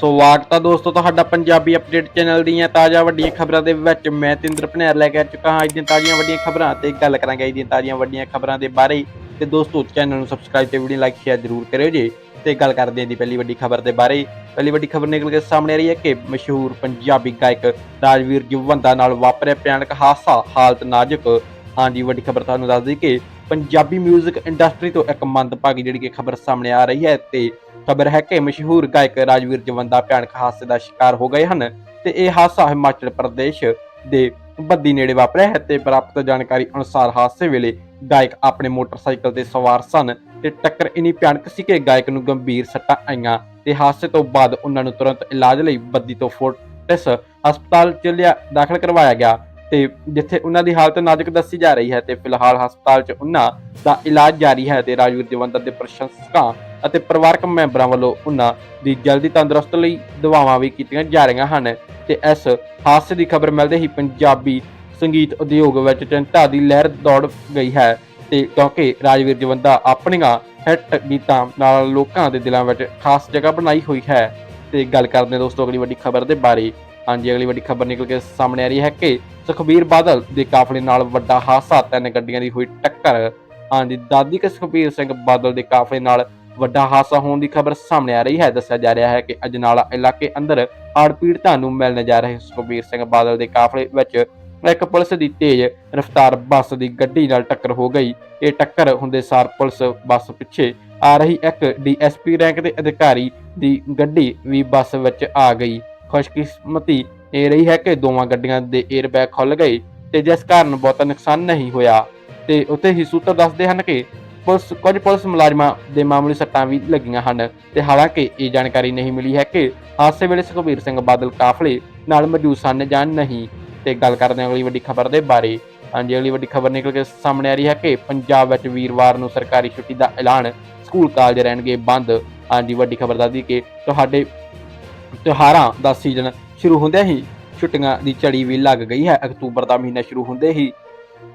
ਸਵਾਗਤ ਹੈ ਦੋਸਤੋ, ਤੁਹਾਡਾ ਪੰਜਾਬੀ ਅਪਡੇਟ ਚੈਨਲ ਦੀਆਂ ਤਾਜ਼ਾ ਵੱਡੀਆਂ ਖਬਰਾਂ ਦੇ ਵਿੱਚ ਮੈਂ ਤਿੰਦਰ ਭਨੇਰ ਲੈ ਕੇ ਆ ਚੁੱਕਾ ਹਾਂ। ਅੱਜ ਦੀਆਂ ਤਾਜ਼ੀਆਂ ਵੱਡੀਆਂ ਖਬਰਾਂ ਤੇ ਗੱਲ ਕਰਾਂਗੇ। ਅੱਜ ਦੀਆਂ ਤਾਜ਼ੀਆਂ ਵੱਡੀਆਂ ਖਬਰਾਂ ਦੇ ਬਾਰੇ ਤੇ ਦੋਸਤੋ ਚੈਨਲ ਨੂੰ ਸਬਸਕ੍ਰਾਈਬ ਤੇ ਵੀਡੀਓ ਲਾਈਕ ਸ਼ੇਅਰ ਜ਼ਰੂਰ ਕਰਿਓ ਜੀ। ਤੇ ਗੱਲ ਕਰਦੇ ਹਾਂ ਦੀ ਪਹਿਲੀ ਵੱਡੀ ਖਬਰ ਦੇ ਬਾਰੇ। ਪਹਿਲੀ ਵੱਡੀ ਖਬਰ ਨਿਕਲ ਕੇ ਸਾਹਮਣੇ ਆ ਰਹੀ ਹੈ ਕਿ ਮਸ਼ਹੂਰ ਪੰਜਾਬੀ ਗਾਇਕ ਰਾਜਵੀਰ ਜਵੰਦਾ ਨਾਲ ਵਾਪਰਿਆ ਭਿਆਨਕ ਹਾਦਸਾ। ਹਾਲਤ ਨਾਜ਼ੁਕ। ਹਾਂਜੀ ਵੱਡੀ ਖਬਰ ਤੁਹਾਨੂੰ ਦੱਸ ਦਈ ਕਿ ਪੰਜਾਬੀ 뮤직 ਇੰਡਸਟਰੀ ਤੋਂ ਇੱਕ ਮੰਦਭਾਗੀ ਜਿਹੜੀ ਕਿ ਖਬਰ ਸਾਹਮਣੇ ਆ ਰਹੀ ਹੈ ਤੇ ਖਬਰ ਹੈ ਕਿ ਮਸ਼ਹੂਰ ਗਾਇਕ ਰਾਜਵੀਰ ਜਵੰਦਾ ਭਿਆਨਕ ਹਾਦਸੇ ਦਾ ਸ਼ਿਕਾਰ ਹੋ ਗਏ ਹਨ ਤੇ ਇਹ ਹਾਦਸਾ ਹਿਮਾਚਲ ਪ੍ਰਦੇਸ਼ ਦੇ ਬੱਦੀ ਨੇੜੇ ਵਾਪਰਿਆ ਹੈ ਤੇ ਪ੍ਰਾਪਤ ਜਾਣਕਾਰੀ ਅਨੁਸਾਰ ਹਾਦਸੇ ਵੇਲੇ ਗਾਇਕ ਆਪਣੇ ਮੋਟਰਸਾਈਕਲ ਤੇ ਸਵਾਰ ਸਨ ਤੇ ਟੱਕਰ ਇਨੀ ਭਿਆਨਕ ਸੀ ਕਿ ਗਾਇਕ ਨੂੰ ਗੰਭੀਰ ਸੱਟਾਂ ਆਈਆਂ ਤੇ ਹਾਦਸੇ ਤੋਂ ਬਾਅਦ ਉਹਨਾਂ ਨੂੰ ਤੁਰੰਤ ਇਲਾਜ ਲਈ ਬੱਦੀ ਤੋਂ ਫੋਰਟਿਸ ਹਸਪਤਾਲ ਚ ਲਿਆ ਦਾਖਲ ਕਰਵਾਇਆ ਗਿਆ ਤੇ ਜਿੱਥੇ ਉਹਨਾਂ ਦੀ ਹਾਲਤ ਨਾਜ਼ੁਕ ਦੱਸੀ ਜਾ ਰਹੀ ਹੈ ਤੇ ਫਿਲਹਾਲ ਹਸਪਤਾਲ 'ਚ ਉਹਨਾਂ ਦਾ ਇਲਾਜ ਜਾਰੀ ਹੈ ਤੇ ਰਾਜਵੀਰ ਜਵੰਦਰ ਦੇ ਪ੍ਰਸ਼ੰਸਕਾਂ ਅਤੇ ਪਰਿਵਾਰਕ ਮੈਂਬਰਾਂ ਵੱਲੋਂ ਉਹਨਾਂ ਦੀ ਜਲਦੀ ਤੰਦਰੁਸਤ ਲਈ ਦੁਆਵਾਂ ਵੀ ਕੀਤੀਆਂ ਜਾ ਰਹੀਆਂ ਹਨ। ਤੇ ਇਸ ਹਾਦਸੇ ਦੀ ਖਬਰ ਮਿਲਦੇ ਹੀ ਪੰਜਾਬੀ ਸੰਗੀਤ ਉਦਯੋਗ ਵਿੱਚ ਚਿੰਤਾ ਦੀ ਲਹਿਰ ਦੌੜ ਗਈ ਹੈ ਤੇ ਕਿਉਂਕਿ ਰਾਜਵੀਰ ਜਵੰਦਾ ਆਪਣੀਆਂ ਹਿੱਟ ਗੀਤਾਂ ਨਾਲ ਲੋਕਾਂ ਦੇ ਦਿਲਾਂ ਵਿੱਚ ਖਾਸ ਜਗ੍ਹਾ ਬਣਾਈ ਹੋਈ ਹੈ। ਤੇ ਗੱਲ ਕਰਦੇ ਹਾਂ ਦੋਸਤੋ, ਅਗਲੀ ਵੱਡੀ ਖਬਰ ਦੇ ਬਾਰੇ। ਹਾਂਜੀ, ਅਗਲੀ ਵੱਡੀ ਖਬਰ ਨਿਕਲ ਕੇ ਸਾਹਮਣੇ ਆ ਰਹੀ ਹੈ ਕਿ ਸੁਖਬੀਰ ਬਾਦਲ ਦੇ ਕਾਫਲੇ ਨਾਲ ਵੱਡਾ ਹਾਦਸਾ ਤਿੰਨ ਗੱਡੀਆਂ ਦੀ ਹੋਈ ਟੱਕਰ। ਹਾਂਜੀ, ਦਾਦੀ ਕੇ ਸੁਖਬੀਰ ਸਿੰਘ ਬਾਦਲ ਦੇ ਕਾਫਲੇ ਨਾਲ ਵੱਡਾ ਹਾਦਸਾ ਹੋਣ ਦੀ ਖਬਰ ਸਾਹਮਣੇ ਆ ਰਹੀ ਹੈ। ਦੱਸਿਆ ਜਾ ਰਿਹਾ ਹੈ ਕਿ ਅਜਨਾਲਾ ਇਲਾਕੇ ਅੰਦਰ ਹੜ੍ਹ ਪੀੜਤਾਂ ਨੂੰ ਮਿਲਣ ਜਾ ਰਹੇ ਸੁਖਬੀਰ ਸਿੰਘ ਬਾਦਲ ਦੇ ਕਾਫਲੇ ਵਿੱਚ ਇੱਕ ਪੁਲਿਸ ਦੀ ਤੇਜ਼ ਰਫ਼ਤਾਰ ਬੱਸ ਦੀ ਗੱਡੀ ਨਾਲ ਟੱਕਰ ਹੋ ਗਈ। ਇਹ ਟੱਕਰ ਹੁੰਦੇ ਸਾਰ ਪੁਲਿਸ ਬੱਸ ਪਿੱਛੇ ਆ ਰਹੀ ਇੱਕ ਡੀਐਸਪੀ ਰੈਂਕ ਦੇ ਅਧਿਕਾਰੀ ਦੀ ਗੱਡੀ ਵੀ ਬੱਸ ਵਿੱਚ ਆ ਗਈ। ਖੁਸ਼ਕਿਸਮਤੀ ਇਹ ਰਹੀ ਹੈ ਕਿ ਦੋਵਾਂ ਗੱਡੀਆਂ ਦੇ 에ਅਰਬੈਗ ਖੁੱਲ ਗਏ ਤੇ ਜਿਸ ਕਾਰਨ ਬਹੁਤਾ ਨੁਕਸਾਨ ਨਹੀਂ ਹੋਇਆ। ਤੇ ਉੱਥੇ ਹੀ ਸੂਤਰ ਦੱਸਦੇ ਹਨ ਕਿ ਪੁਲਿਸ, ਕੁਝ ਪੁਲਿਸ ਮੁਲਾਜ਼ਮਾਂ ਦੇ ਮਾਮੂਲੀ ਸੱਟਾਂ ਵੀ ਲੱਗੀਆਂ ਹਨ ਤੇ ਹਾਲਾਂਕਿ ਇਹ ਜਾਣਕਾਰੀ ਨਹੀਂ ਮਿਲੀ ਹੈ ਕਿ ਹਾਦਸੇ ਵੇਲੇ ਸੁਖਬੀਰ ਸਿੰਘ ਬਾਦਲ ਕਾਫਲੇ ਨਾਲ ਮੌਜੂਦ ਸਨ ਜਾਂ ਨਹੀਂ। ਤੇ ਗੱਲ ਕਰਦੇ ਹਾਂ ਅਗਲੀ ਵੱਡੀ ਖਬਰ ਦੇ ਬਾਰੇ। ਹਾਂਜੀ, ਅਗਲੀ ਵੱਡੀ ਖਬਰ ਨਿਕਲ ਕੇ ਸਾਹਮਣੇ ਆ ਰਹੀ ਹੈ ਕਿ ਪੰਜਾਬ ਵਿੱਚ ਵੀਰਵਾਰ ਨੂੰ ਸਰਕਾਰੀ ਛੁੱਟੀ ਦਾ ਐਲਾਨ ਸਕੂਲ ਕਾਲਜ ਰਹਿਣਗੇ ਬੰਦ। ਹਾਂਜੀ, ਵੱਡੀ ਖਬਰ ਦੱਸਦੀ ਕਿ ਤੁਹਾਡੇ ਤਿਉਹਾਰਾਂ ਦਾ ਸੀਜ਼ਨ ਸ਼ੁਰੂ ਹੁੰਦਿਆਂ ਹੀ ਛੁੱਟੀਆਂ ਦੀ ਝੜੀ ਵੀ ਲੱਗ ਗਈ ਹੈ। ਅਕਤੂਬਰ ਦਾ ਮਹੀਨਾ ਸ਼ੁਰੂ ਹੁੰਦੇ ਹੀ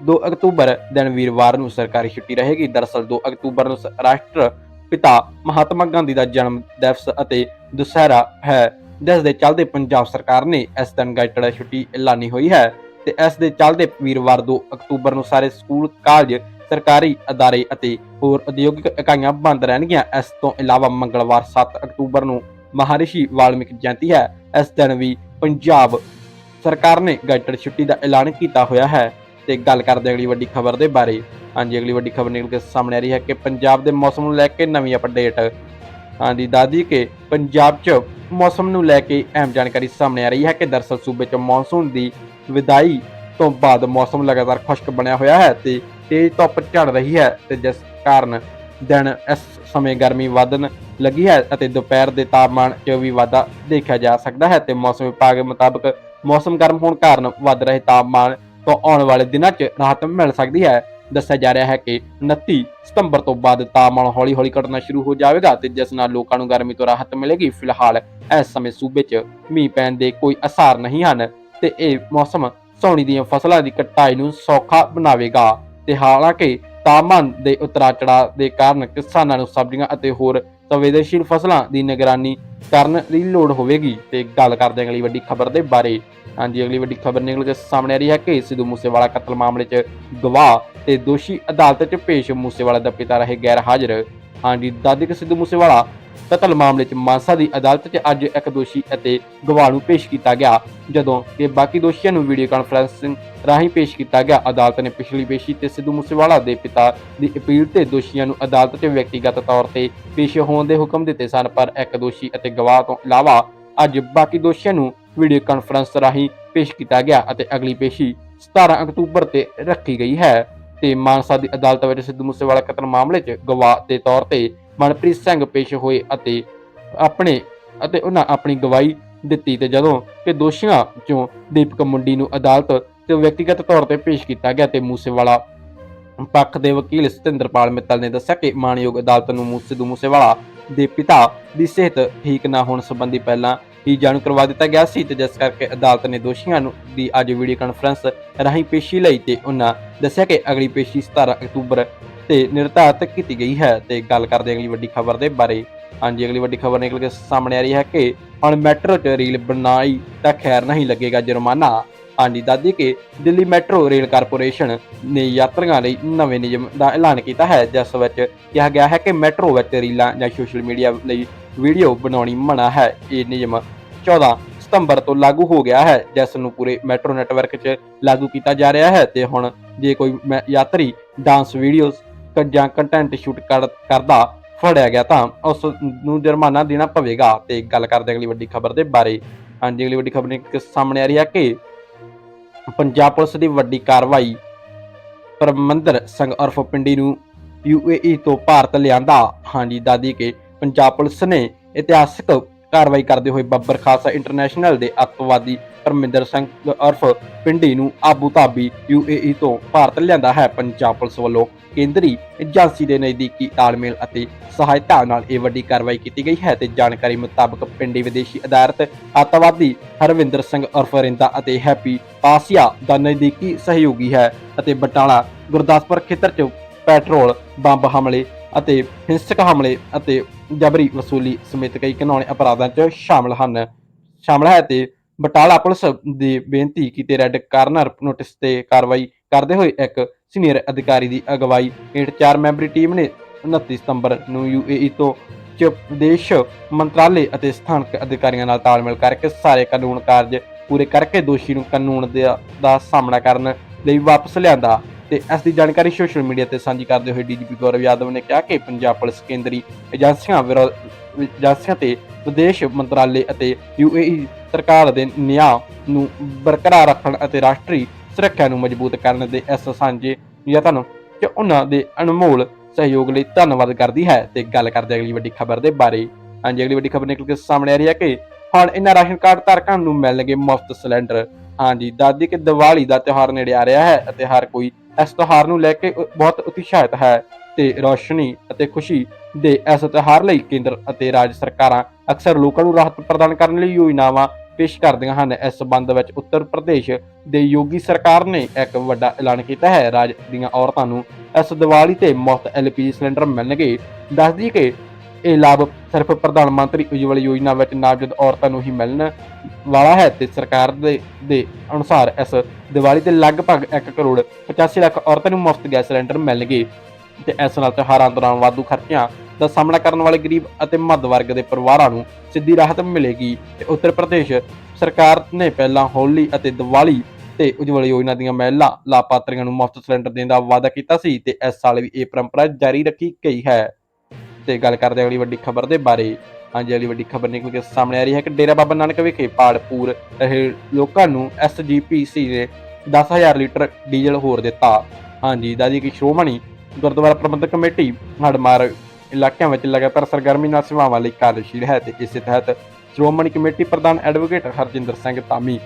2 ਅਕਤੂਬਰ ਦਿਨ ਵੀਰਵਾਰ ਨੂੰ ਸਰਕਾਰੀ ਛੁੱਟੀ ਰਹੇਗੀ। ਦਰਅਸਲ 2 ਅਕਤੂਬਰ ਨੂੰ ਰਾਸ਼ਟਰ ਪਿਤਾ ਮਹਾਤਮਾ ਗਾਂਧੀ ਦਾ ਜਨਮ ਦਿਵਸ ਅਤੇ ਦੁਸਹਿਰਾ ਹੈ। ਜਿਸ ਦੇ ਚੱਲਦੇ ਪੰਜਾਬ ਸਰਕਾਰ ਨੇ ਇਸ ਦਿਨ ਗਾਇਟਡ ਛੁੱਟੀ ਐਲਾਨੀ ਹੋਈ ਹੈ ਤੇ ਇਸ ਦੇ ਚੱਲਦੇ ਵੀਰਵਾਰ 2 ਅਕਤੂਬਰ ਨੂੰ ਸਾਰੇ ਸਕੂਲ, ਕਾਲਜ, ਸਰਕਾਰੀ ਅਦਾਰੇ ਅਤੇ ਹੋਰ ਉਦਯੋਗਿਕ ਇਕਾਈਆਂ ਬੰਦ ਰਹਿਣਗੀਆਂ। ਇਸ ਤੋਂ ਇਲਾਵਾ ਮੰਗਲਵਾਰ 7 ਅਕਤੂਬਰ ਨੂੰ ਮਹਾਰਿਸ਼ੀ ਵਾਲਮੀਕ ਜਯੰਤੀ ਹੈ। ਇਸ ਦਿਨ ਵੀ ਪੰਜਾਬ ਸਰਕਾਰ ਨੇ ਗਾਇਟਡ ਛੁੱਟੀ ਦਾ ਐਲਾਨ ਕੀਤਾ ਹੋਇਆ ਹੈ। ਤੇ ਗੱਲ ਕਰਦੇ ਅਗਲੀ ਵੱਡੀ ਖਬਰ ਦੇ ਬਾਰੇ। ਹਾਂਜੀ, ਅਗਲੀ ਵੱਡੀ ਖਬਰ ਨਿਕਲ ਕੇ ਸਾਹਮਣੇ ਆ ਰਹੀ ਹੈ ਕਿ ਪੰਜਾਬ ਦੇ ਮੌਸਮ ਨੂੰ ਲੈ ਕੇ ਨਵੀਂ ਅਪਡੇਟ ਹਾਂਜੀ ਦਾਦੀ ਕਿ ਪੰਜਾਬ 'ਚ ਮੌਸਮ ਨੂੰ ਲੈ ਕੇ ਅਹਿਮ ਜਾਣਕਾਰੀ ਸਾਹਮਣੇ ਆ ਰਹੀ ਹੈ ਕਿ ਦਰਸਲ ਸੂਬੇ 'ਚ ਮੌਨਸੂਨ ਦੀ ਵਿਦਾਈ ਤੋਂ ਬਾਅਦ ਮੌਸਮ ਲਗਾਤਾਰ ਖੁਸ਼ਕ ਬਣਿਆ ਹੋਇਆ ਹੈ ਤੇ ਤੇਜ਼ ਧੁੱਪ ਝੜ ਰਹੀ ਹੈ ਤੇ ਜਿਸ ਕਾਰਨ ਦਿਨ ਇਸ ਸਮੇਂ ਗਰਮੀ ਵਧਣ ਲੱਗੀ ਹੈ ਅਤੇ ਦੁਪਹਿਰ ਦੇ ਤਾਪਮਾਨ 'ਚ ਵੀ ਵਾਧਾ ਦੇਖਿਆ ਜਾ ਸਕਦਾ ਹੈ ਤੇ ਮੌਸਮ ਵਿਭਾਗ ਮੁਤਾਬਕ ਮੌਸਮ ਗਰਮ ਹੋਣ ਕਾਰਨ ਵੱਧ ਰਹੇ ਤਾਪਮਾਨ ਤੋਂ ਆਉਣ ਵਾਲੇ ਦਿਨਾਂ 'ਚ ਰਾਹਤ ਮਿਲ ਸਕਦੀ ਹੈ। ਦੱਸਿਆ ਜਾ ਰਿਹਾ ਹੈ ਕਿ 29 ਸਤੰਬਰ ਤੋਂ ਬਾਅਦ ਤਾਪਮਾਨ ਹੌਲੀ-ਹੌਲੀ ਘਟਣਾ ਸ਼ੁਰੂ ਹੋ ਜਾਵੇਗਾ ਤੇ ਜਿਸ ਨਾਲ ਲੋਕਾਂ ਨੂੰ ਗਰਮੀ ਤੋਂ ਰਾਹਤ ਮਿਲੇਗੀ। ਫਿਲਹਾਲ ਇਸ ਸਮੇਂ ਸੂਬੇ 'ਚ ਮੀਂਹ ਪੈਣ ਦੇ ਕੋਈ ਅਸਾਰ ਨਹੀਂ ਹਨ ਤੇ ਇਹ ਮੌਸਮ ਸੌਣੀ ਦੀਆਂ ਫਸਲਾਂ ਦੀ ਕਟਾਈ ਨੂੰ ਸੌਖਾ ਬਣਾਵੇਗਾ। ਤੇ ਹਾਲਾਂਕਿ ਤਾਪਮਾਨ ਦੇ ਉਤਰਾ ਚੜਾਅ ਦੇ ਕਾਰਨ ਕਿਸਾਨਾਂ ਨੂੰ ਸਬਜ਼ੀਆਂ ਅਤੇ ਹੋਰ ਸੰਵੇਦਨਸ਼ੀਲ ਫਸਲਾਂ ਦੀ ਨਿਗਰਾਨੀ ਕਰਨ ਦੀ ਲੋੜ ਹੋਵੇਗੀ। ਤੇ ਗੱਲ ਕਰਦੇ ਹਾਂ ਅਗਲੀ ਵੱਡੀ ਖਬਰ ਦੇ ਬਾਰੇ। ਹਾਂਜੀ, ਅਗਲੀ ਵੱਡੀ ਖਬਰ ਨਿਕਲ ਕੇ ਸਾਹਮਣੇ ਆ ਰਹੀ ਹੈ ਕਿ ਸਿੱਧੂ ਮੂਸੇਵਾਲਾ ਕਤਲ ਮਾਮਲੇ 'ਚ ਗਵਾਹ ਤੇ ਦੋਸ਼ੀ ਅਦਾਲਤ 'ਚ ਪੇਸ਼ ਮੂਸੇਵਾਲਾ ਦਾ ਪਿਤਾ ਰਹੇ ਗੈਰ ਹਾਜ਼ਰ। ਹਾਂਜੀ ਦਾਦਿਕ ਸਿੱਧੂ ਮੂਸੇਵਾਲਾ, ਕਤਲ ਮਾਮਲੇ 'ਚ ਮਾਨਸਾ ਦੀ ਅਦਾਲਤ 'ਚ ਅੱਜ ਇੱਕ ਦੋਸ਼ੀ ਅਤੇ ਗਵਾਹ ਨੂੰ ਪੇਸ਼ ਕੀਤਾ ਗਿਆ, ਜਦੋਂ ਕਿ ਬਾਕੀ ਦੋਸ਼ੀਆਂ ਨੂੰ ਵੀਡੀਓ ਕਾਨਫਰੰਸਿੰਗ ਰਾਹੀਂ ਪੇਸ਼ ਕੀਤਾ ਗਿਆ। ਅਦਾਲਤ ਨੇ ਪਿਛਲੀ ਪੇਸ਼ੀ ਤੇ ਸਿੱਧੂ ਮੂਸੇਵਾਲਾ ਦੇ ਪਿਤਾ ਦੀ ਅਪੀਲ ਤੇ ਦੋਸ਼ੀਆਂ ਨੂੰ ਅਦਾਲਤ 'ਚ ਵਿਅਕਤੀਗਤ ਤੌਰ ਤੇ ਪੇਸ਼ ਹੋਣ ਦੇ ਹੁਕਮ ਦਿੱਤੇ ਸਨ, ਪਰ ਇੱਕ ਦੋਸ਼ੀ ਅਤੇ ਗਵਾਹ ਤੋਂ ਇਲਾਵਾ ਅੱਜ ਬਾਕੀ ਦੋਸ਼ੀਆਂ ਨੂੰ ਵੀਡੀਓ ਕਾਨਫਰੰਸ ਰਾਹੀਂ ਪੇਸ਼ ਕੀਤਾ ਗਿਆ ਅਤੇ ਅਗਲੀ ਪੇਸ਼ੀ 17 ਅਕਤੂਬਰ ਤੇ ਰੱਖੀ ਗਈ ਹੈ। ਤੇ ਮਾਨਸਾ ਦੀ ਅਦਾਲਤ ਵਿੱਚ ਸਿੱਧੂ ਮੂਸੇਵਾਲਾ ਕਤਲ ਮਾਮਲੇ 'ਚ ਗਵਾਹ ਦੇ ਤੌਰ ਤੇ ਮਨਪ੍ਰੀਤ ਸਿੰਘ ਪੇਸ਼ ਹੋਏ ਅਤੇ ਆਪਣੇ ਅਤੇ ਉਹਨਾਂ ਆਪਣੀ ਗਵਾਹੀ ਦਿੱਤੀ ਤੇ ਜਦੋਂ ਕਿ ਦੋਸ਼ੀਆਂ ਚੋਂ ਦੀਪਕ ਮੁੰਡੀ ਨੂੰ ਅਦਾਲਤ ਤੇ ਵਿਅਕਤੀਗਤ ਤੌਰ ਤੇ ਪੇਸ਼ ਕੀਤਾ ਗਿਆ ਤੇ ਮੂਸੇਵਾਲਾ ਪੱਖ ਦੇ ਵਕੀਲ ਸਤਿੰਦਰਪਾਲ ਮਿੱਤਲ ਨੇ ਦੱਸਿਆ ਕਿ ਮਾਨਯੋਗ ਅਦਾਲਤ ਨੂੰ ਮੂਸੇ ਸਿੱਧੂ ਮੂਸੇਵਾਲਾ ਦੇ ਪਿਤਾ ਦੀ ਸਿਹਤ ਠੀਕ ਨਾ ਹੋਣ ਸੰਬੰਧੀ ਪਹਿਲਾਂ ਹੀ ਜਾਣੂ ਕਰਵਾ ਦਿੱਤਾ ਗਿਆ ਸੀ ਤੇ ਜਿਸ ਕਰਕੇ ਅਦਾਲਤ ਨੇ ਦੋਸ਼ੀਆਂ ਨੂੰ ਦੀ ਅੱਜ ਵੀਡੀਓ ਕਾਨਫਰੰਸ ਰਾਹੀਂ ਪੇਸ਼ੀ ਲਈ ਤੇ ਉਹਨਾਂ ਦੱਸਿਆ ਕਿ ਅਗਲੀ ਪੇਸ਼ੀ 17 ਅਕਤੂਬਰ ਤੇ ਨਿਰਧਾਰਤ ਕੀਤੀ ਗਈ ਹੈ ਤੇ ਗੱਲ ਕਰਦੇ ਅਗਲੀ ਵੱਡੀ ਖਬਰ ਦੇ ਬਾਰੇ। ਹਾਂਜੀ, ਅਗਲੀ ਵੱਡੀ ਖਬਰ ਨਿਕਲ ਕੇ ਸਾਹਮਣੇ ਆ ਰਹੀ ਹੈ ਕਿ ਹੁਣ ਮੈਟਰੋ 'ਚ ਰੇਲ ਬਣਾਈ ਤਾਂ ਖੈਰ ਨਹੀਂ ਲੱਗੇਗਾ ਜੁਰਮਾਨਾ। ਹਾਂਜੀ, ਦੱਸਦੀ ਕਿ ਦਿੱਲੀ ਮੈਟਰੋ ਰੇਲ ਕਾਰਪੋਰੇਸ਼ਨ ਨੇ ਯਾਤਰੀਆਂ ਲਈ ਨਵੇਂ ਨਿਯਮ ਦਾ ਐਲਾਨ ਕੀਤਾ ਹੈ, ਜਿਸ ਵਿੱਚ ਕਿਹਾ ਗਿਆ ਹੈ ਕਿ ਮੈਟਰੋ ਵਿੱਚ ਰੀਲਾਂ ਜਾਂ ਸੋਸ਼ਲ ਮੀਡੀਆ ਲਈ ਵੀਡੀਓ ਬਣਾਉਣੀ ਮਨਾ ਹੈ। ਇਹ ਨਿਯਮ 14 ਸਤੰਬਰ ਤੋਂ ਲਾਗੂ ਹੋ ਗਿਆ ਹੈ, ਜਿਸ ਨੂੰ ਪੂਰੇ ਮੈਟਰੋ ਨੈਟਵਰਕ 'ਚ ਲਾਗੂ ਕੀਤਾ ਜਾ ਰਿਹਾ ਹੈ ਤੇ ਹੁਣ ਜੇ ਕੋਈ ਯਾਤਰੀ ਡਾਂਸ ਵੀਡੀਓਜ਼ ਜਾਂ ਕੰਟੈਂਟ ਸ਼ੂਟ ਕਰਦਾ ਫੜਿਆ ਗਿਆ ਤਾਂ ਉਸ ਨੂੰ ਜੁਰਮਾਨਾ ਦੇਣਾ ਪਵੇਗਾ ਤੇ ਗੱਲ ਕਰਦੇ ਅਗਲੀ ਵੱਡੀ ਖਬਰ ਦੇ ਬਾਰੇ। ਹਾਂਜੀ, ਅਗਲੀ ਵੱਡੀ ਖਬਰ ਨਿਕਲ ਸਾਹਮਣੇ ਆ ਰਹੀ ਹੈ ਕਿ ਪੰਜਾਬ ਪੁਲਿਸ ਦੀ ਵੱਡੀ ਕਾਰਵਾਈ ਪਰਮੰਦਰ ਸਿੰਘ ਉਰਫ ਪਿੰਡੀ ਨੂੰ ਯੂਏਈ ਤੋਂ ਭਾਰਤ ਲਿਆਂਦਾ। ਹਾਂਜੀ ਦਾਦੀ ਕੇ ਪੰਜਾਬ ਪੁਲਿਸ ਨੇ ਇਤਿਹਾਸਕ ਕਾਰਵਾਈ ਕਰਦੇ ਹੋਏ ਬੱਬਰ ਖਾਲਸਾ ਇੰਟਰਨੈਸ਼ਨਲ ਦੇ ਅੱਤਵਾਦੀ ਪਰਮਿੰਦਰ ਸਿੰਘ ਉਰਫ ਪਿੰਡੀ ਨੂੰ ਆਬੂ ਧਾਬੀ ਯੂਏਈ ਤੋਂ ਭਾਰਤ ਲਿਆਂਦਾ ਹੈ। ਪੰਜਾਬ ਪੁਲਿਸ ਵੱਲੋਂ ਕੇਂਦਰੀ ਏਜੰਸੀ ਦੇ ਨਜ਼ਦੀਕੀ ਤਾਲਮੇਲ ਅਤੇ ਸਹਾਇਤਾ ਨਾਲ ਇਹ ਵੱਡੀ ਕਾਰਵਾਈ ਕੀਤੀ ਗਈ ਹੈ ਤੇ ਜਾਣਕਾਰੀ ਮੁਤਾਬਕ ਪਿੰਡੀ ਵਿਦੇਸ਼ੀ ਅਦਾਲਤ ਅੱਤਵਾਦੀ ਹਰਵਿੰਦਰ ਸਿੰਘ ਉਰਫ ਰਿੰਦਾ ਅਤੇ ਹੈਪੀ ਪਾਸੀਆ ਦਾ ਨਜ਼ਦੀਕੀ ਸਹਿਯੋਗੀ ਹੈ ਅਤੇ ਬਟਾਲਾ ਗੁਰਦਾਸਪੁਰ ਖੇਤਰ 'ਚ ਪੈਟਰੋਲ, ਬੰਬ ਹਮਲੇ ਅਤੇ ਹਿੰਸਕ ਹਮਲੇ ਅਤੇ ਜਬਰੀ ਵਸੂਲੀ ਸਮੇਤ ਕਈ ਘਿਨੌਣੇ ਅਪਰਾਧਾਂ 'ਚ ਸ਼ਾਮਲ ਹਨ। ਸ਼ਾਮਲ ਹੈ ਤੇ ਬਟਾਲਾ ਪੁਲਿਸ ਦੀ ਬੇਨਤੀ ਕੀਤੀ ਰੈੱਡ ਕਾਰਨਰ ਨੋਟਿਸ ਤੇ ਕਾਰਵਾਈ ਕਰਦੇ ਹੋਏ ਇੱਕ ਸੀਨੀਅਰ ਅਧਿਕਾਰੀ ਦੀ ਅਗਵਾਈ ਹੇਠ ਚਾਰ ਮੈਂਬਰੀ ਟੀਮ ਨੇ 29 ਸਤੰਬਰ ਨੂੰ ਯੂਏਈ ਤੋਂ ਚ ਵਿਦੇਸ਼ ਮੰਤਰਾਲੇ ਅਤੇ ਸਥਾਨਕ ਅਧਿਕਾਰੀਆਂ ਨਾਲ ਤਾਲਮੇਲ ਕਰਕੇ ਸਾਰੇ ਕਾਨੂੰਨ ਕਾਰਜ ਪੂਰੇ ਕਰਕੇ ਦੋਸ਼ੀ ਨੂੰ ਕਾਨੂੰਨ ਦਾ ਸਾਹਮਣਾ ਕਰਨ ਲਈ ਵਾਪਸ ਲਿਆਂਦਾ। ਤੇ ਇਸ ਦੀ ਜਾਣਕਾਰੀ ਸੋਸ਼ਲ ਮੀਡੀਆ ਤੇ ਸਾਂਝੀ ਕਰਦੇ ਹੋਏ ਡੀਜੀਪੀ ਗੌਰਵ ਯਾਦਵ ਨੇ ਕਿਹਾ ਕਿ ਪੰਜਾਬ ਪੁਲਿਸ ਕੇਂਦਰੀ ਏਜੰਸੀਆਂ ਵਿਰੋਧ ਏਜੰਸੀਆਂ ਤੇ ਵਿਦੇਸ਼ ਮੰਤਰਾਲੇ ਅਤੇ ਯੂਏਈ ਸਰਕਾਰ ਦੇ ਨਿਆਂ ਨੂੰ ਬਰਕਰਾਰ ਰੱਖਣ ਅਤੇ ਰਾਸ਼ਟਰੀ ਸੁਰੱਖਿਆ ਨੂੰ ਮਜ਼ਬੂਤ ਕਰਨ ਦੇ ਇਸ ਸਾਂਝੇ ਯਤਨ ਕਿ ਉਹਨਾਂ ਦੇ ਅਨਮੋਲ ਸਹਿਯੋਗ ਲਈ ਧੰਨਵਾਦ ਕਰਦੀ ਹੈ ਤੇ ਗੱਲ ਕਰਦੇ ਅਗਲੀ ਵੱਡੀ ਖਬਰ ਦੇ ਬਾਰੇ। ਹਾਂਜੀ, ਅਗਲੀ ਵੱਡੀ ਖਬਰ ਨਿਕਲ ਕੇ ਸਾਹਮਣੇ ਆ ਰਹੀ ਹੈ ਕਿ ਹੁਣ ਇਹਨਾਂ ਰਾਸ਼ਨ ਕਾਰਡ ਧਾਰਕਾਂ ਨੂੰ ਮਿਲਣਗੇ ਮੁਫਤ ਸਿਲੰਡਰ। ਹਾਂਜੀ, ਦਾਦੀ ਕਿ ਦੀਵਾਲੀ ਦਾ ਤਿਉਹਾਰ ਨੇੜੇ ਆ ਰਿਹਾ ਹੈ ਅਤੇ ਹਰ ਕੋਈ ਇਸ ਤਿਉਹਾਰ ਨੂੰ ਲੈ ਕੇ ਬਹੁਤ ਉਤਸ਼ਾਹਿਤ ਹੈ ਤੇ ਰੌਸ਼ਨੀ ਅਤੇ ਖੁਸ਼ੀ ਦੇ ਇਸ ਤਿਉਹਾਰ ਲਈ ਕੇਂਦਰ ਅਤੇ ਰਾਜ ਸਰਕਾਰਾਂ ਅਕਸਰ ਲੋਕਾਂ ਨੂੰ ਰਾਹਤ ਪ੍ਰਦਾਨ ਕਰਨ ਲਈ ਯੋਜਨਾਵਾਂ ਪੇਸ਼ ਕਰਦੀਆਂ ਹਨ। ਇਸ ਸਬੰਧ ਵਿੱਚ ਉੱਤਰ ਪ੍ਰਦੇਸ਼ ਦੇ ਯੋਗੀ ਸਰਕਾਰ ਨੇ ਇੱਕ ਵੱਡਾ ਐਲਾਨ ਕੀਤਾ ਹੈ। ਰਾਜ ਦੀਆਂ ਔਰਤਾਂ ਨੂੰ ਇਸ ਦੀਵਾਲੀ ਤੇ ਮੁਫਤ ਐਲਪੀਜੀ ਸਿਲੰਡਰ ਮਿਲਣਗੇ। ਦੱਸਦੀ ਕਿ ਇਹ ਲਾਭ ਸਿਰਫ ਪ੍ਰਧਾਨ ਮੰਤਰੀ ਉਜਵਲ ਯੋਜਨਾ ਵਿੱਚ ਨਾਮਜ਼ਦ ਔਰਤਾਂ ਨੂੰ ਹੀ ਮਿਲਣ ਵਾਲਾ ਹੈ ਤੇ ਸਰਕਾਰ ਦੇ ਦੇ ਅਨੁਸਾਰ ਇਸ ਦੀਵਾਲੀ ਤੇ ਲਗਭਗ 1 ਕਰੋੜ 85 ਲੱਖ ਔਰਤਾਂ ਨੂੰ ਮੁਫਤ ਗੈਸ ਸਿਲੰਡਰ ਮਿਲਣਗੇ ਤੇ ਇਸ ਨਾਲ ਤਿਉਹਾਰਾਂ ਦੌਰਾਨ ਵਾਧੂ ਖਰਚਿਆਂ ਦਾ ਸਾਹਮਣਾ ਕਰਨ ਵਾਲੇ ਗਰੀਬ ਅਤੇ ਮੱਧ ਵਰਗ ਦੇ ਪਰਿਵਾਰਾਂ ਨੂੰ ਸਿੱਧੀ ਰਾਹਤ ਮਿਲੇਗੀ ਤੇ ਉੱਤਰ ਪ੍ਰਦੇਸ਼ ਸਰਕਾਰ ਨੇ ਪਹਿਲਾਂ ਹੋਲੀ ਅਤੇ ਦੀਵਾਲੀ ਤੇ ਉਜਵਲ ਯੋਜਨਾ ਦੀਆਂ ਮਹਿਲਾ ਲਾਭਪਾਤਰੀਆਂ ਨੂੰ ਮੁਫਤ ਸਿਲੰਡਰ ਦੇਣ ਦਾ ਵਾਅਦਾ ਕੀਤਾ ਸੀ ਤੇ ਇਸ ਸਾਲ ਵੀ ਇਹ ਪਰੰਪਰਾ ਜਾਰੀ ਰੱਖੀ ਗਈ ਹੈ। ਤੇ ਗੱਲ ਕਰਦੇ ਹਾਂ ਅਗਲੀ ਵੱਡੀ ਖਬਰ ਦੇ ਬਾਰੇ। ਹਾਂਜੀ, ਅਗਲੀ ਵੱਡੀ ਖਬਰ ਨਿਕਲ ਕੇ ਸਾਹਮਣੇ ਆ ਰਹੀ ਹੈ ਕਿ ਡੇਰਾ ਬਾਬਾ ਨਾਨਕ ਵਿਖੇ ਪਾੜਪੂਰ ਰਹੇ ਲੋਕਾਂ ਨੂੰ ਐਸਜੀਪੀਸੀ ਨੇ 10000 ਲੀਟਰ ਡੀਜ਼ਲ ਹੋਰ ਦਿੱਤਾ। ਹਾਂਜੀ, ਦਾਦੀ ਕੀ ਸ਼੍ਰੋਮਣੀ ਗੁਰਦੁਆਰਾ ਪ੍ਰਬੰਧਕ ਕਮੇਟੀ, ਹੜਮਾਰ ਇਲਾਕਿਆਂ ਵਿੱਚ ਲਗਾਤਾਰ ਸਰਗਰਮੀ ਨਾਲ ਸੇਵਾਵਾਂ ਲਈ ਕਾਰਜਸ਼ੀਲ ਹੈ ਤੇ ਇਸੇ ਤਹਿਤ ਸ਼੍ਰੋਮਣੀ ਕਮੇਟੀ ਪ੍ਰਧਾਨ ਐਡਵੋਕੇਟ ਹਰਜਿੰਦਰ ਸਿੰਘ ਧਾਮੀ,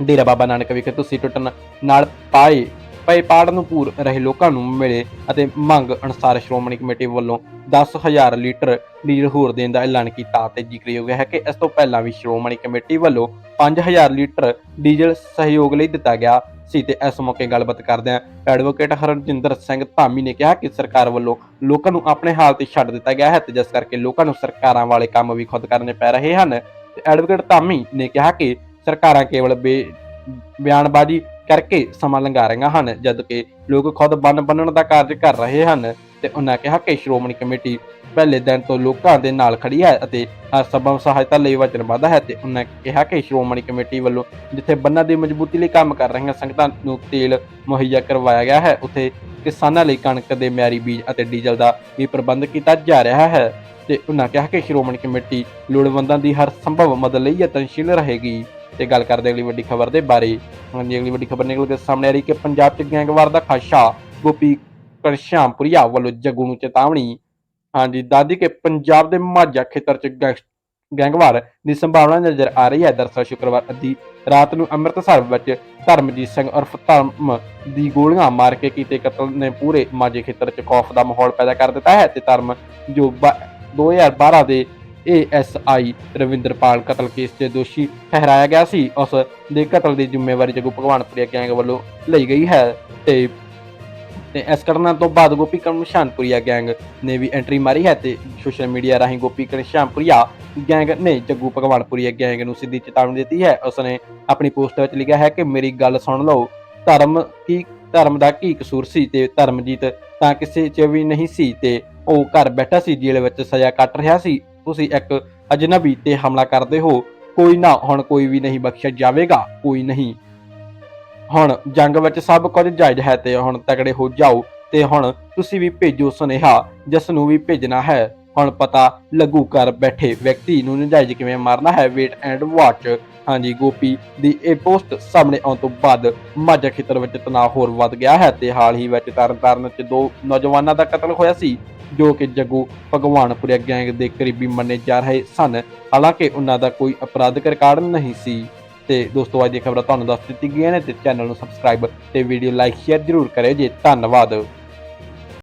ਡੇਰਾ ਬਾਬਾ ਨਾਨਕ ਵਿਖੇ ਤੁਸੀਂ ਟੁੱਟਣ ਨਾਲ ਪਾਏ ਪਏ ਪਾੜ ਨੂੰ ਪੂਰ ਰਹੇ ਲੋਕਾਂ ਨੂੰ ਮਿਲੇ ਅਤੇ ਮੰਗ ਅਨੁਸਾਰ ਸ਼੍ਰੋਮਣੀ ਕਮੇਟੀ ਵੱਲੋਂ 10000 ਲੀਟਰ ਡੀਜ਼ਲ ਹੋਰ ਦੇਣ ਦਾ ਐਲਾਨ ਕੀਤਾ ਤੇ ਜ਼ਿਕਰਯੋਗ ਹੈ ਕਿ ਇਸ ਤੋਂ ਪਹਿਲਾਂ ਵੀ ਸ਼੍ਰੋਮਣੀ ਕਮੇਟੀ ਵੱਲੋਂ 5000 ਲੀਟਰ ਡੀਜ਼ਲ ਸਹਿਯੋਗ ਲਈ ਦਿੱਤਾ ਗਿਆ ਸੀ ਤੇ ਇਸ ਮੌਕੇ ਗੱਲਬਾਤ ਕਰਦਿਆਂ ਐਡਵੋਕੇਟ ਹਰਜਿੰਦਰ ਸਿੰਘ ਧਾਮੀ ਨੇ ਕਿਹਾ ਕਿ ਸਰਕਾਰ ਵੱਲੋਂ ਲੋਕਾਂ ਨੂੰ ਆਪਣੇ ਹਾਲ ਤੇ ਛੱਡ ਦਿੱਤਾ ਗਿਆ ਹੈ ਤੇ ਜਿਸ ਕਰਕੇ ਲੋਕਾਂ ਨੂੰ ਸਰਕਾਰਾਂ ਵਾਲੇ ਕੰਮ ਵੀ ਖੁਦ ਕਰਨੇ ਪੈ ਰਹੇ ਹਨ। ਐਡਵੋਕੇਟ ਧਾਮੀ ਨੇ ਕਿਹਾ ਕਿ ਸਰਕਾਰਾਂ ਕੇਵਲ ਬੇ, ਬਿਆਨਬਾਜ਼ੀ ਕਰਕੇ ਸਮਾਂ ਲੰਘਾ ਰਹੀਆਂ ਹਨ, ਜਦ ਕਿ ਲੋਕ ਖੁਦ ਬੰਨ ਬੰਨਣ ਦਾ ਕਾਰਜ ਕਰ ਰਹੇ ਹਨ ਤੇ ਉਹਨਾਂ ਕਿਹਾ ਕਿ ਸ਼੍ਰੋਮਣੀ ਕਮੇਟੀ ਪਹਿਲੇ ਦਿਨ ਤੋਂ ਲੋਕਾਂ ਦੇ ਨਾਲ ਖੜੀ ਹੈ ਅਤੇ ਹਰ ਸੰਭਵ ਸਹਾਇਤਾ ਲਈ ਵਚਨਬੱਧ ਹੈ ਤੇ ਉਹਨਾਂ ਕਿਹਾ ਕਿ ਸ਼੍ਰੋਮਣੀ ਕਮੇਟੀ ਵੱਲੋਂ ਜਿੱਥੇ ਬੰਨਾਂ ਦੀ ਮਜ਼ਬੂਤੀ ਲਈ ਕੰਮ ਕਰ ਰਹੀਆਂ ਸੰਗਤਾਂ ਨੂੰ ਤੇਲ ਮੁਹੱਈਆ ਕਰਵਾਇਆ ਗਿਆ ਹੈ, ਉੱਥੇ ਕਿਸਾਨਾਂ ਲਈ ਕਣਕ ਦੇ ਮਿਆਰੀ ਬੀਜ ਅਤੇ ਡੀਜ਼ਲ ਦਾ ਵੀ ਪ੍ਰਬੰਧ ਕੀਤਾ ਜਾ ਰਿਹਾ ਹੈ ਤੇ ਉਹਨਾਂ ਕਿਹਾ ਕਿ ਸ਼੍ਰੋਮਣੀ ਕਮੇਟੀ ਲੋੜਵੰਦਾਂ ਦੀ ਹਰ ਸੰਭਵ ਮਦਦ ਲਈ ਯਤਨਸ਼ੀਲ ਰਹੇਗੀ। ਤੇ ਗੱਲ ਕਰਦੇ ਅਗਲੀ ਵੱਡੀ ਖਬਰ ਦੇ ਬਾਰੇ। ਹਾਂਜੀ, ਅਗਲੀ ਵੱਡੀ ਖਬਰ ਨਿਕਲ ਕੇ ਸਾਹਮਣੇ ਆ ਰਹੀ ਕਿ ਪੰਜਾਬ 'ਚ ਗੈਂਗਵਾਰ ਦਾ ਖਾਸ਼ਾ ਗੋਪੀ ਕਸ਼ਾਮਪੁਰੀਆ ਵੱਲੋਂ ਜੱਗੂ ਨੂੰ ਚੇਤਾਵਨੀ। ਹਾਂਜੀ ਦਾਦੀ ਕੇ ਪੰਜਾਬ ਦੇ ਮਾਝਾ ਖੇਤਰ 'ਚ ਗੈਂਗਵਾਰ ਦੀ ਸੰਭਾਵਨਾ ਨਜ਼ਰ ਆ ਰਹੀ ਹੈ। ਦਰਸਲ ਸ਼ੁੱਕਰਵਾਰ ਅੱਧੀ ਰਾਤ ਨੂੰ ਅੰਮ੍ਰਿਤਸਰ ਵਿੱਚ ਧਰਮਜੀਤ ਸਿੰਘ ਉਰਫ ਧਰਮ ਦੀ ਗੋਲੀਆਂ ਮਾਰ ਕੇ ਕੀਤੇ ਕਤਲ ਨੇ ਪੂਰੇ ਮਾਝੇ ਖੇਤਰ 'ਚ ਖੌਫ ਦਾ ਮਾਹੌਲ ਪੈਦਾ ਕਰ ਦਿੱਤਾ ਹੈ ਤੇ ਧਰਮ ਜੋ ਬ- 2012 ਦੇ ਏਐਸਆਈ ਰਵਿੰਦਰਪਾਲ ਕਤਲ ਕੇਸ ਦੇ ਦੋਸ਼ੀ ਠਹਿਰਾਇਆ ਗਿਆ ਸੀ। ਉਸ ਦੇ ਕਤਲ ਦੀ ਜ਼ਿੰਮੇਵਾਰੀ ਜਗੂ ਭਗਵਾਨਪੁਰੀਆ ਗੈਂਗ ਵੱਲੋਂ ਲਈ ਗਈ ਹੈ, ਤੇ ਤੇ ਇਸ ਘਟਨਾ ਤੋਂ ਬਾਅਦ ਗੋਪੀ ਕਮਸ਼ਾਨਪੁਰੀਆ ਗੈਂਗ ਨੇ ਵੀ ਐਂਟਰੀ ਮਾਰੀ ਹੈ ਤੇ ਸੋਸ਼ਲ ਮੀਡੀਆ ਰਾਹੀਂ ਗੋਪੀ ਕਮਸ਼ਾਨਪੁਰੀਆ ਗੈਂਗ ਨੇ ਜੱਗੂ ਭਗਵਾਨਪੁਰੀਆ ਗੈਂਗ ਨੂੰ ਸਿੱਧੀ ਚੇਤਾਵਨੀ ਦਿੱਤੀ ਹੈ। ਉਸਨੇ ਆਪਣੀ ਪੋਸਟ ਵਿੱਚ ਲਿਖਿਆ ਹੈ ਕਿ ਮੇਰੀ ਗੱਲ ਸੁਣ ਲਓ, ਧਰਮ ਕੀ, ਧਰਮ ਦਾ ਕੀ ਕਸੂਰ ਸੀ ਤੇ ਧਰਮਜੀਤ ਤਾਂ ਕਿਸੇ 'ਚ ਵੀ ਨਹੀਂ ਸੀ ਤੇ ਉਹ ਘਰ ਬੈਠਾ ਸੀ, ਜੇਲ੍ਹ ਵਿੱਚ ਸਜ਼ਾ ਕੱਟ ਰਿਹਾ ਸੀ। ਤੁਸੀਂ ਇੱਕ ਅਜਨਬੀ ਤੇ ਹਮਲਾ ਕਰਦੇ ਹੋ, ਕੋਈ ਨਾ ਹੁਣ ਕੋਈ ਵੀ ਨਹੀਂ ਬਖਸ਼ਿਆ ਜਾਵੇਗਾ, ਕੋਈ ਨਹੀਂ। ਹੁਣ ਜੰਗ ਵਿੱਚ ਸਭ ਕੁਝ ਜਾਇਜ਼ ਹੈ ਤੇ ਹੁਣ ਤਕੜੇ ਹੋ ਜਾਓ ਤੇ ਹੁਣ ਤੁਸੀਂ ਵੀ ਭੇਜੋ ਸੁਨੇਹਾ, ਜਿਸ ਨੂੰ ਵੀ ਭੇਜਣਾ ਹੈ। ਹੁਣ ਪਤਾ ਲੱਗੂ ਕਰ ਬੈਠੇ ਵਿਅਕਤੀ ਨੂੰ ਨਜਾਇਜ਼ ਕਿਵੇਂ ਮਾਰਨਾ ਹੈ। ਵੇਟ ਐਂਡ ਵਾਚ ਹਾਂਜੀ, ਗੋਪੀ ਦੀ ਇਹ ਪੋਸਟ ਸਾਹਮਣੇ ਆਉਣ ਤੋਂ ਬਾਅਦ ਮਾਝਾ ਖੇਤਰ ਵਿੱਚ ਤਣਾਅ ਹੋਰ ਵੱਧ ਗਿਆ ਹੈ ਤੇ ਹਾਲ ਹੀ ਵਿੱਚ ਤਰਨਤਾਰਨ 'ਚ ਦੋ ਨੌਜਵਾਨਾਂ ਦਾ ਕਤਲ ਹੋਇਆ ਸੀ, ਜੋ ਕਿ ਜੱਗੂ ਭਗਵਾਨਪੁਰਿਆ ਗੈਂਗ ਦੇ ਕਰੀਬੀ ਮੰਨੇ ਜਾ ਰਹੇ ਸਨ। ਹਾਲਾਂਕਿ ਉਹਨਾਂ ਦਾ ਕੋਈ ਅਪਰਾਧਿਕ ਰਿਕਾਰਡ ਨਹੀਂ ਸੀ। ਤੇ ਦੋਸਤੋ, ਅੱਜ ਦੀ ਖਬਰਾਂ ਤੁਹਾਨੂੰ ਦੱਸ ਦਿੱਤੀ ਗਈਆਂ ਨੇ ਤੇ ਚੈਨਲ ਨੂੰ ਸਬਸਕ੍ਰਾਈਬ ਤੇ ਵੀਡੀਓ ਲਾਈਕ ਸ਼ੇਅਰ ਜ਼ਰੂਰ ਕਰਿਓ ਜੀ। ਧੰਨਵਾਦ।